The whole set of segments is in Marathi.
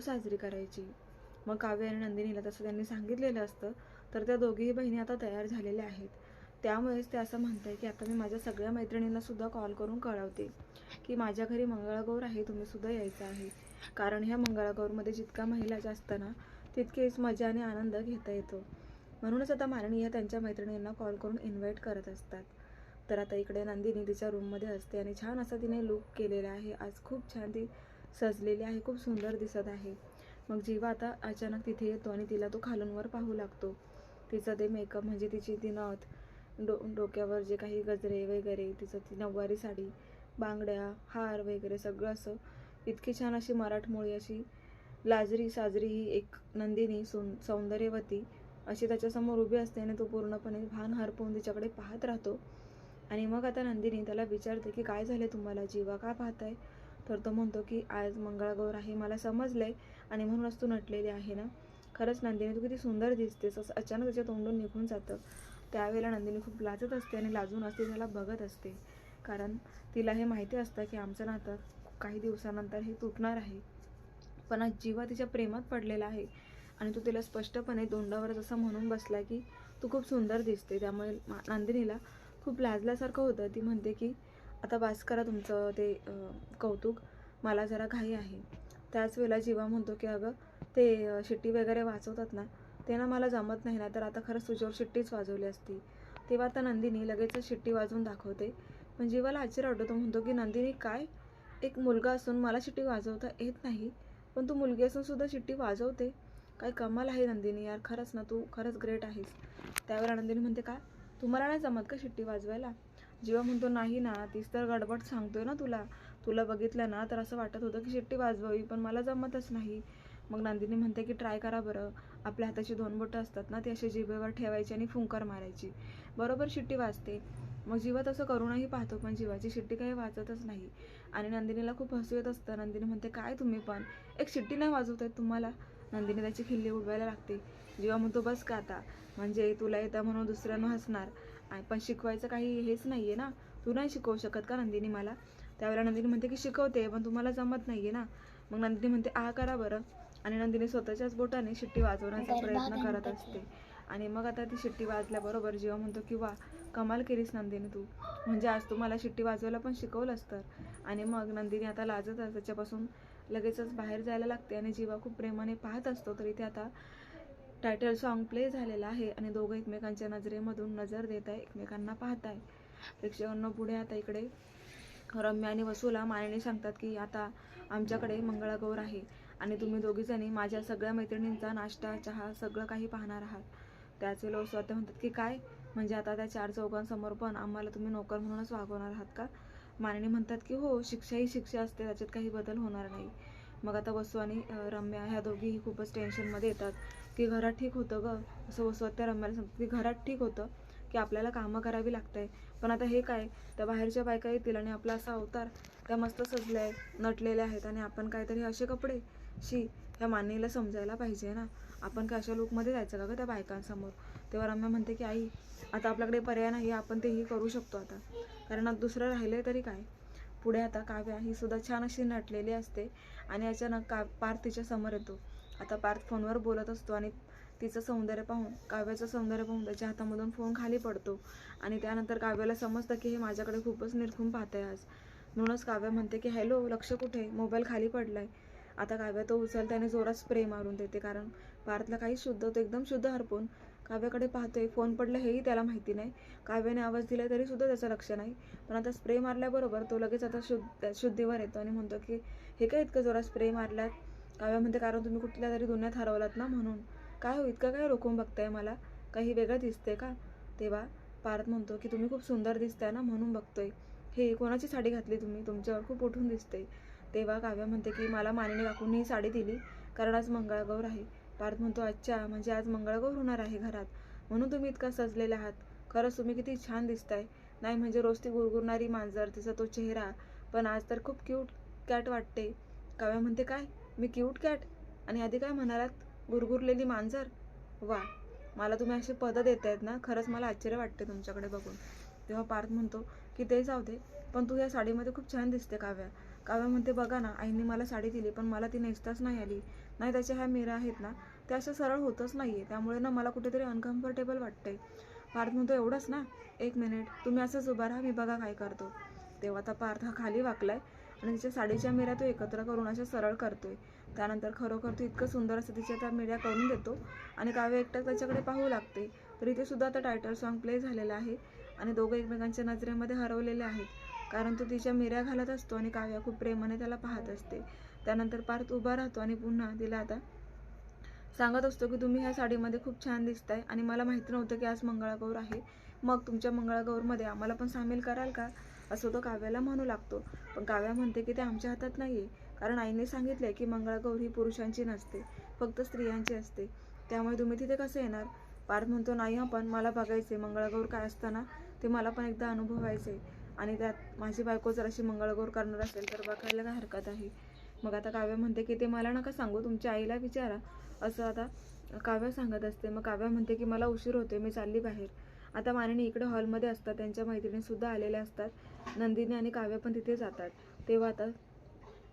साजरी करायची. मग काव्य आणि नंदिनीला तसं त्यांनी सांगितलेलं असतं तर त्या दोघीही बहिणी आता तयार झालेल्या आहेत. त्यामुळेच ते असं म्हणत आहे की आता मी माझ्या सगळ्या मैत्रिणींना सुद्धा कॉल करून कळवते की माझ्या घरी मंगळागौर आहे तुम्ही सुद्धा यायचं आहे. कारण ह्या मंगळागौरमध्ये जितका महिला जास्त ना तितकीच मजा आणि आनंद घेता येतो. म्हणूनच आता मालिनी ह्या त्यांच्या मैत्रिणींना कॉल करून इन्व्हाइट करत असतात. तर आता इकडे नंदिनी तिच्या रूममध्ये असते आणि छान असा तिने लुक केलेला आहे. आज खूप छान ती सजलेली आहे खूप सुंदर दिसत आहे. मग जीवा आता अचानक तिथे येतो आणि तिला तो खालूनवर पाहू लागतो. तिचं ते मेकअप म्हणजे तिची ती नथ डो डोक्यावर जे काही गजरे वगैरे तिचं ती नऊवारी साडी बांगड्या हार वगैरे सगळं असं इतकी छान अशी मराठमोळी अशी लाजरी साजरी ही एक नंदिनी सौं सौंदर्यवती अशी त्याच्यासमोर उभी असते आणि तो पूर्णपणे भान हरपून तिच्याकडे पाहत राहतो. आणि मग आता नंदिनी त्याला विचारते की काय झाले तुम्हाला? जीवा का पाहताय? तर तो म्हणतो की आज मंगळागौर आहे मला समजलंय आणि म्हणूनच तू नटलेली आहे ना. खरंच नंदिनी तू किती सुंदर दिसतेस. असं अचानक त्याच्या तोंडून निघून जातं. त्यावेळेला नंदिनी खूप लाजत असते आणि लाजून असते त्याला बघत असते. कारण तिला हे माहिती असतं की आमचं नातं काही दिवसानंतर हे तुटणार आहे. पण आज जीवा तिच्या प्रेमात पडलेला आहे आणि तो तिला स्पष्टपणे तोंडावरच असं म्हणून बसला की तू खूप सुंदर दिसते. त्यामुळे मा- नंदिनीला खूप लाजल्यासारखं होतं. ती म्हणते की आता बास करा तुमचं ते कौतुक. मला जरा घाई आहे. त्याच वेळेला जीवा म्हणतो की अगं ते शिट्टी वगैरे वाजवतात ना ते ना मला जमत नाही. ना तर आता खरंच तुझ्यावर शिट्टीच वाजवली असती. तेव्हा आता नंदिनी लगेचच शिट्टी वाजवून दाखवते. पण जीवाला आश्चर्य वाटतो. तो म्हणतो की नंदिनी काय? एक मुलगा असून मला शिट्टी वाजवता येत नाही. पण तू मुलगी असून सुद्धा शिट्टी वाजवते. काय कमाल आहे नंदिनी यार. खरंच ना तू खरंच ग्रेट आहेस. त्यावेळेला नंदिनी म्हणते काय तुम्हाला नाही जमत का शिट्टी वाजवायला? जेव्हा म्हणतो नाही ना तीच तर गडबड सांगतोय ना तुला. तुला बघितलं ना तर असं वाटत होतं की शिट्टी वाजवावी पण मला जमतच नाही. मग नंदिनी म्हणते की ट्राय करा बरं. आपल्या हाताची दोन बोटं असतात ना ती अशी जिभेवर ठेवायची आणि फुंकर मारायची. बरोबर शिट्टी वाजते. मग जीवा तसं करूनही पाहतो पण जीवाची शिट्टी काही वाजतच नाही. आणि नंदिनीला खूप हसू येत असतं. नंदिनी म्हणते काय तुम्ही पण. एक शिट्टी नाही वाजवत आहेत तुम्हाला. नंदिनी त्याची खिल्ली उडवायला लागते. जीवा म्हणतो बस का आता. म्हणजे तुला येतं म्हणून दुसऱ्यांना हसणार. पण शिकवायचं काही हेच नाही आहे ना. तू नाही शिकवू शकत का नंदिनी मला? त्यावेळेला नंदिनी म्हणते की शिकवते पण तुम्हाला जमत नाही आहे ना. मग नंदिनी म्हणते आ करा बरं. आणि नंदिनी स्वतःच्याच बोटाने शिट्टी वाजवण्याचा प्रयत्न करत असते. आणि मग आता ती शिट्टी वाजल्याबरोबर जीवा म्हणतो की वा कमाल केलीस नंदिनी तू. म्हणजे आज तू मला शिट्टी वाजवायला पण शिकवलंस तर. आणि मग नंदिनी आता लाजत त्याच्यापासून लगेचच बाहेर जायला लागते आणि जीवा खूप प्रेमाने पाहत असतो तर इथे आता टायटल सॉन्ग प्ले झालेलं आहे आणि दोघं एकमेकांच्या नजरेमधून नजर देत आहे एकमेकांना पाहत आहे. प्रेक्षकांना पुढे आता इकडे रम्या आणि वसूला मायाने सांगतात की आता आमच्याकडे मंगळागौर आहे आणि तुम्ही दोघीजणी माझ्या सगळ्या मैत्रिणींचा नाश्ता चहा सगळं काही पाहणार आहात. त्याचे लोक स्वतः म्हणतात की काय? म्हणजे आता त्या चार चौघांसमोर पण आम्हाला तुम्ही नोकर म्हणूनच वागवणार आहात का? मानिनी म्हणतात की हो शिक्षा ही शिक्षा असते त्याच्यात काही बदल होणार नाही. मग आता वसू आणि रम्या ह्या दोघीही खूपच टेन्शनमध्ये येतात. की घरात ठीक होतं ग? असं बसवत त्या रम्याला सांगतात. की घरात ठीक होतं की आपल्याला कामं करावी लागतंय. पण आता हे काय? त्या बाहेरच्या बायका येतील आणि आपला असा अवतार त्या मस्त सजल्या आहेत नटलेल्या आहेत आणि आपण काहीतरी असे कपडे शी ह्या मान्यला समजायला पाहिजे ना? आपण काय अशा लुकमध्ये जायचं का गं त्या बायकांसमोर? तेव्हा रम्या म्हणते की आई आता आपल्याकडे पर्याय नाही आपण तेही करू शकतो आता. कारण दुसरं राहिलं तरी काय? पुढे आता काव्या ही सुद्धा छान अशी नटलेली असते आणि अचानक का पार तिच्या समोर येतो. आता पार्थ फोनवर बोलत असतो आणि तिचं सौंदर्य पाहून काव्याचं सौंदर्य पाहून त्याच्या हातामधून फोन खाली पडतो. आणि त्यानंतर काव्याला समजतं की हे माझ्याकडे खूपच निरखून पाहत आहे आज. म्हणूनच काव्या म्हणते की हॅलो लक्ष कुठे? मोबाईल खाली पडलाय. आता काव्या तो उचलते आणि जोरात स्प्रे मारून देते कारण पार्थला काही शुद्ध होतो एकदम शुद्ध हरपून काव्याकडे पाहतोय. फोन पडलं हेही त्याला माहिती नाही. काव्याने आवाज दिला तरी सुद्धा त्याचं लक्ष नाही. पण आता स्प्रे मारल्याबरोबर तो लगेच आता शुद्ध शुद्धीवर येतो आणि म्हणतो की हे काय इतकं जोरात स्प्रे मारल्यात काव्या म्हणते कारण तुम्ही कुठल्या तरी दुनियात हरवलात ना म्हणून. काय हो इतकं काय रोखून बघताय मला? काही वेगळं दिसते का? तेव्हा पार्थ म्हणतो की तुम्ही खूप सुंदर दिसताय ना म्हणून बघतोय. हे कोणाची साडी घातली तुम्ही? तुमच्यावर खूप उठून दिसते तेव्हा काव्या म्हणते की मला मानिनी काकूंनी ही साडी दिली कारण आज मंगळागौर आहे. पार्थ म्हणतो अच्छा म्हणजे आज मंगळागौर होणार आहे घरात. म्हणून तुम्ही इतका सजलेले आहात. खरंच तुम्ही किती छान दिसताय. नाही म्हणजे रोज ती गुरगुरणारी मांजर तिचा तो चेहरा. पण आज तर खूप क्यूट कॅट वाटते. काव्या म्हणते काय? मी क्यूट कॅट आणि आधी काय म्हणालात? गुरगुरलेली मांजर. वा मला तुम्ही असे पदं देत आहेत ना खरंच मला आश्चर्य वाटते तुमच्याकडे बघून. तेव्हा पार्थ म्हणतो की ते जाऊ दे पण तू या साडीमध्ये खूप छान दिसते काव्या. काव्या म्हणते बघा ना आईने मला साडी दिली पण मला ती नेसताच नाही आली. नाही त्याच्या ह्या मिऱ्या आहेत ना त्या अशा सरळ होतच नाही आहे त्यामुळे ना मला कुठेतरी अनकम्फर्टेबल वाटते पार्थ म्हणतो एवढंच ना? एक मिनिट तुम्ही असंच उभा राहा मी बघा काय करतो. तेव्हा आता पार्थ हा खाली वाकलाय. आणि तिच्या साडीच्या मिऱ्या तो एकत्र करून अशा सरळ करतोय. त्यानंतर खरोखर तो इतकं सुंदर असं तिच्या त्या मिऱ्या करून देतो आणि काव्य एकटक त्याच्याकडे पाहू लागते. तर इथे सुद्धा आता टायटल सॉन्ग प्ले झालेलं आहे आणि दोघं एकमेकांच्या नजरेमध्ये हरवलेले आहेत. कारण तो तिच्या मिऱ्या घालत असतो आणि काव्या खूप प्रेमाने त्याला पाहत असते. त्यानंतर पार्थ उभा राहतो आणि पुन्हा तिला आता सांगत असतो की तुम्ही ह्या साडीमध्ये खूप छान दिसताय आणि मला माहिती नव्हतं की आज मंगळागौर आहे. मग तुमच्या मंगळागौरमध्ये आम्हाला पण सामील कराल का? असं तो काव्याला म्हणू लागतो. पण काव्या म्हणते की ते आमच्या हातात नाही आहे कारण आईने सांगितलंय की मंगळागौर ही पुरुषांची नसते फक्त स्त्रियांची असते. त्यामुळे तुम्ही तिथे कसं येणार? पार्थ म्हणतो नाही हं पण मला बघायचे मंगळागौर काय असताना. ते मला पण एकदा अनुभवायचे आणि त्यात माझी बायको जर अशी मंगळागौर करणार असेल तर बघायला काय हरकत आहे? मग आता काव्य म्हणते की ते मला नका सांगू. तुमच्या आईला विचारा. असं आता काव्य सांगत असते. मग काव्य म्हणते की मला उशीर होते मी चालली बाहेर. आता माननी इकडे हॉलमध्ये असतात त्यांच्या मैत्रिणीसुद्धा आलेल्या असतात. नंदिनी आणि काव्य पण तिथे जातात. तेव्हा आता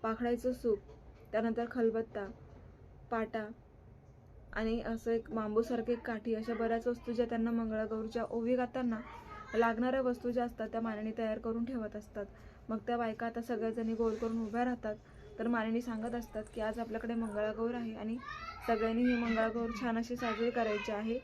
पाखडायचं सूप त्यानंतर खलबत्ता पाटा आणि असं एक बांबूसारखी एक काठी अशा बऱ्याच वस्तू ज्या त्यांना मंगळागौरच्या ओवी गाताना लागणाऱ्या वस्तू ज्या असतात त्या मानणी तयार करून ठेवत असतात. मग त्या बायका आता सगळ्याजणी गोल करून उभ्या राहतात. तर मानणी सांगत असतात की आज आपल्याकडे मंगळागौर आहे आणि सगळ्यांनी ही मंगळागौर छान अशी साजरी करायची आहे.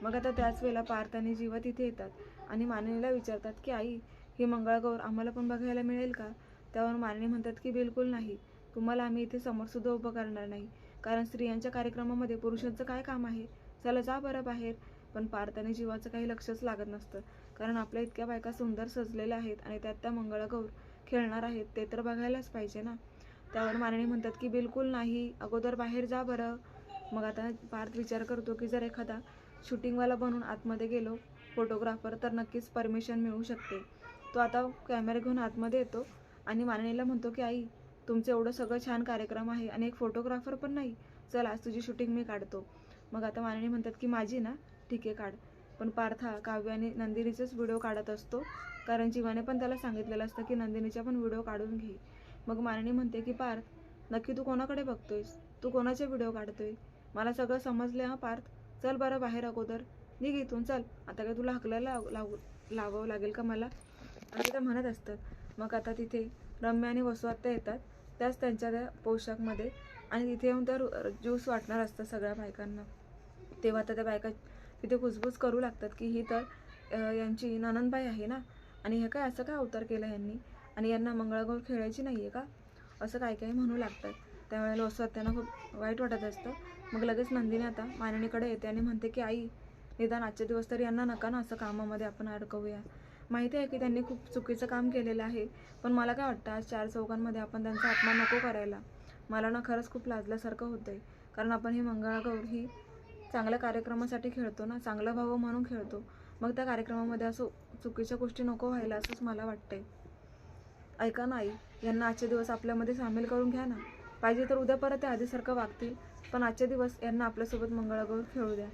मग आता त्याच वेळेला पार्थ आणि जीवा तिथे येतात आणि मानिनीला विचारतात की आई हे मंगळागौर आम्हाला पण बघायला मिळेल का? त्यावर मानिनी म्हणतात की बिलकुल नाही. तुम्हाला आम्ही इथे समोरसुद्धा उभं करणार नाही. कारण स्त्रियांच्या कार्यक्रमामध्ये पुरुषांचं काय काम आहे? चला जा बरं बाहेर. पण पार्थ आणि जीवाचं काही लक्षच लागत नसतं. कारण आपल्या इतक्या बायका सुंदर सजलेल्या आहेत आणि त्यात त्या मंगळागौर खेळणार आहेत ते तर बघायलाच पाहिजे ना? त्यावर मानिनी म्हणतात की बिलकुल नाही. अगोदर बाहेर जा बरं. मग आता पार्थ विचार करतो की जर एखादा शूटिंगवाला बनून आतमध्ये गेलो. फोटोग्राफर तर नक्कीच परमिशन मिळू शकते. तो आता कॅमेरा घेऊन आतमध्ये येतो आणि माननीला म्हणतो की आई तुमचं एवढं सगळं छान कार्यक्रम आहे आणि एक फोटोग्राफर पण नाही. चल आज तुझी शूटिंग मी काढतो. मग आता माननी म्हणतात की माझी ना ठीक आहे काढ. पण पार्था काव्य आणि नंदिनीचेच व्हिडिओ काढत असतो. कारण जीवाने पण त्याला सांगितलेलं असतं की नंदिनीचा पण व्हिडिओ काढून घे. मग माननी म्हणते की पार्थ नक्की तू कोणाकडे बघतोयस? तू कोणाचे व्हिडिओ काढतोय? मला सगळं समजले हां पार्थ. चल बरं बाहेर अगोदर. निघ इथून चल. आता काय तुला हकलायला लाव लावू लावावं लागेल का मला? आणि त्या म्हणत असतात. मग आता तिथे रम्या आणि वसुआत्या येतात. त्याच त्यांच्या त्या पोशाखमध्ये. आणि तिथे येऊन त्या ज्यूस वाटणार असतं सगळ्या बायकांना. तेव्हा आता त्या बायका तिथे कुजबूज करू लागतात की ही तर यांची ननंदबाई आहे ना? आणि हे काय असं काय अवतार केला यांनी? आणि यांना मंगळागौर खेळायची नाही आहे का? असं काय काय म्हणू लागतात. त्यावेळेला त्यांना खूप वाईट वाटत असतं. मग लगेच नंदिनी आता माननीकडे येते आणि म्हणते की आई निदान आजचे दिवस तरी यांना नका ना असं कामामध्ये आपण अडकवूया. माहिती आहे की त्यांनी खूप चुकीचं काम केलेलं आहे पण मला काय वाटतं आज चार चौकांमध्ये आपण त्यांचा अपमान नको करायला. मला ना खरंच खूप लाजल्यासारखं होतं आहे कारण आपण ही मंगळागौर ही चांगल्या कार्यक्रमासाठी खेळतो ना चांगलं भाव म्हणून खेळतो. मग त्या कार्यक्रमामध्ये असं चुकीच्या गोष्टी नको व्हायला असंच मला वाटतंय. ऐका ना आई यांना आजचे दिवस आपल्यामध्ये सामील करून घ्या ना. पाहिजे तर उद्या परत ते आधीसारखं वागतील पण आजचे दिवस यांना आपल्यासोबत मंगळागौर खेळू द्या.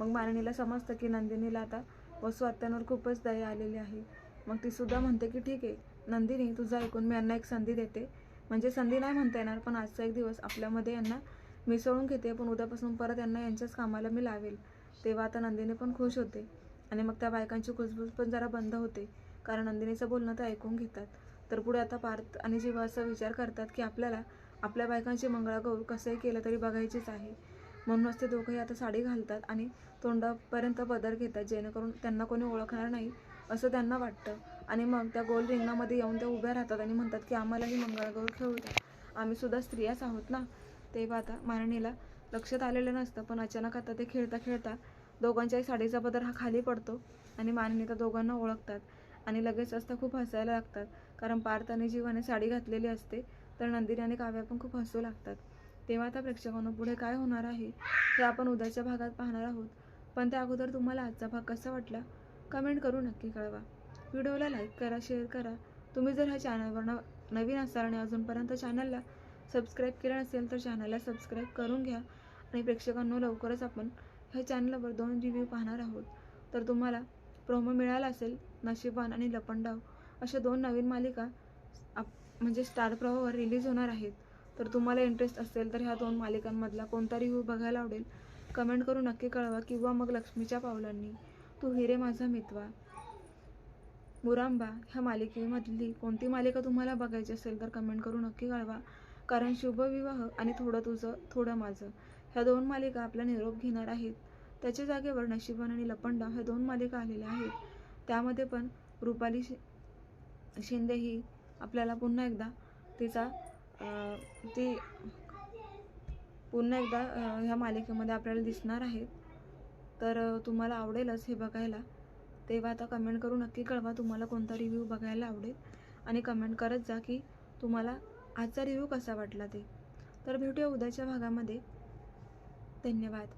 मग मारणीला समजतं की नंदिनीला आता वसू आत्यांवर खूपच दया आलेली आहे. मग ती सुद्धा म्हणते की ठीक आहे नंदिनी तुझं ऐकून मी यांना एक संधी देते. म्हणजे संधी नाही म्हणता येणार पण आजचा एक दिवस आपल्यामध्ये यांना मिसळून घेते. पण उद्यापासून परत यांना यांच्याच कामाला मी लावेल. तेव्हा आता नंदिनी पण खुश होते. आणि मग त्या बायकांची खुसबुस पण जरा बंद होते. कारण नंदिनीचं बोलणं ते ऐकून घेतात. तर पुढे आता पार्थ आणि जीवा असा विचार करतात की आपल्याला आपल्या बायकांची मंगळागौर कसंही केलं तरी बघायचीच आहे. म्हणूनच ते दोघंही आता साडी घालतात आणि तोंडापर्यंत पदर घेतात जेणेकरून त्यांना कोणी ओळखणार नाही असं त्यांना वाटतं. आणि मग त्या गोल रिंगणामध्ये येऊन त्या उभ्या राहतात आणि म्हणतात की आम्हालाही मंगळागौर खेळू द्या. आम्ही सुद्धा स्त्रियाच आहोत ना? तेव्हा आता मारणीला लक्षात आलेलं नसतं पण अचानक आता ते खेळता खेळता दोघांच्याही साडीचा पदर हा खाली पडतो आणि मानिनी त्या दोघांना ओळखतात आणि लगेच असता खूप हसायला लागतात कारण पार्थ आणि जीवाने साडी घातलेली असते तर नंदिनी आणि काव्या पण खूप हसू लागतात. तेव्हा आता प्रेक्षकांना पुढे काय होणार आहे हे आपण उद्याच्या भागात पाहणार आहोत. पण त्या अगोदर तुम्हाला आजचा भाग कसा वाटला कमेंट करून नक्की कळवा. व्हिडिओला लाईक करा शेअर करा. तुम्ही जर ह्या चॅनलवर न नवीन असाल आणि अजूनपर्यंत चॅनलला सबस्क्राईब केलं नसेल तर चॅनलला सबस्क्राईब करून घ्या. आणि प्रेक्षकांना लवकरच आपण ह्या चॅनलवर दोन रिव्ह्यू पाहणार आहोत. तर तुम्हाला प्रोमो मिळाला असेल नशीबवान आणि लपंडाव अशा दोन नवीन मालिका म्हणजे स्टार प्रवाहवर रिलीज होणार आहेत. तर तुम्हाला इंटरेस्ट असेल तर ह्या दोन मालिकांमधला कोणता रिव्ह्यू बघायला आवडेल कमेंट करून नक्की कळवा किंवा मग लक्ष्मीच्या पावलांनी. तू हिरे माझा मितवा. मुरांबा ह्या मालिकेमधली कोणती मालिका तुम्हाला बघायची असेल तर कमेंट करून नक्की कळवा. कारण शुभविवाह आणि थोडं तुझं थोडं माझं ह्या दोन मालिका आपला निरोप घेणार आहेत. त्याच्या जागेवर नशिबन आणि लपंडाव ह्या दोन मालिका आलेल्या आहेत. त्यामध्ये पण रुपाली शि शिंदे ही आपल्याला पुन्हा एकदा तिचा ती पुन्हा एकदा ह्या मालिकेमध्ये आपल्याला दिसणार आहे. तर तुम्हाला आवडेलच हे बघायला. तेव्हा आता कमेंट करून नक्की कळवा तुम्हाला कोणता रिव्ह्यू बघायला आवडेल. आणि कमेंट करत जा की तुम्हाला आजचा रिव्ह्यू कसा वाटला ते. तर भेटूया उद्याच्या भागामध्ये. धन्यवाद.